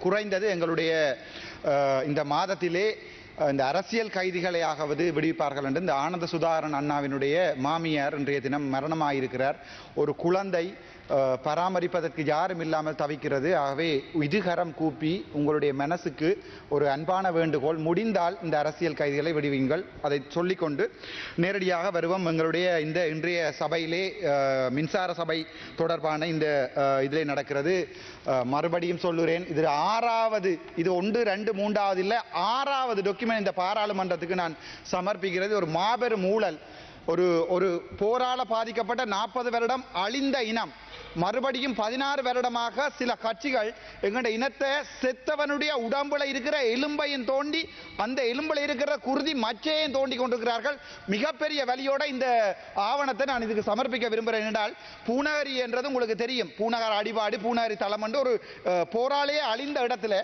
குறைந்தது எங்களுடைய இந்த மாதத்திலே இந்த அரசியல் கைதிகளையாகவது விடுவிப்பார்கள் என்று இந்த ஆனந்த சுதாகரன் அண்ணாவினுடைய மாமியார் இன்றைய தினம் மரணமாயிருக்கிறார். ஒரு குழந்தை பராமரிப்பதற்கு யாரும் இல்லாமல் தவிக்கிறது. ஆகவே இதுகரம் கூப்பி உங்களுடைய மனசுக்கு ஒரு அன்பான வேண்டுகோள். முடிந்தால் இந்த அரசியல் கைதிகளை விடுவீங்கள் அதை சொல்லிக்கொண்டு நேரடியாக வருவோம். எங்களுடைய இந்த இன்றைய சபையிலே மின்சார சபை தொடர்பான இந்த இதிலே நடக்கிறது. மறுபடியும் சொல்லுறேன். இது ஆறாவது இது ஒன்று ரெண்டு மூன்றாவது இல்லை ஆறாவது டாக்குமெண்ட் இந்த பாராளுமன்றத்துக்கு நான் சமர்ப்பிக்கிறது. ஒரு மாபெரும் ஊழல். ஒரு ஒரு போரால பாதிக்கப்பட்ட நாற்பது வருடம் அழிந்த இனம். மறுபடியும் பதினாறு வருடமாக சில கட்சிகள் எங்களுடைய இனத்தை செத்தவனுடைய உடம்புல இருக்கிற எலும்பையும் தோண்டி அந்த எலும்புல இருக்கிற குருதி மச்சையும் தோண்டி கொண்டிருக்கிறார்கள். மிகப்பெரிய வழியோட இந்த ஆவணத்தை நான் இதுக்கு சமர்ப்பிக்க விரும்புகிறேன் என்றால் பூநகரி என்றது உங்களுக்கு தெரியும். பூநகர் அடிபாடு பூநகரி தளம் என்று ஒரு அஹ், அழிந்த இடத்துல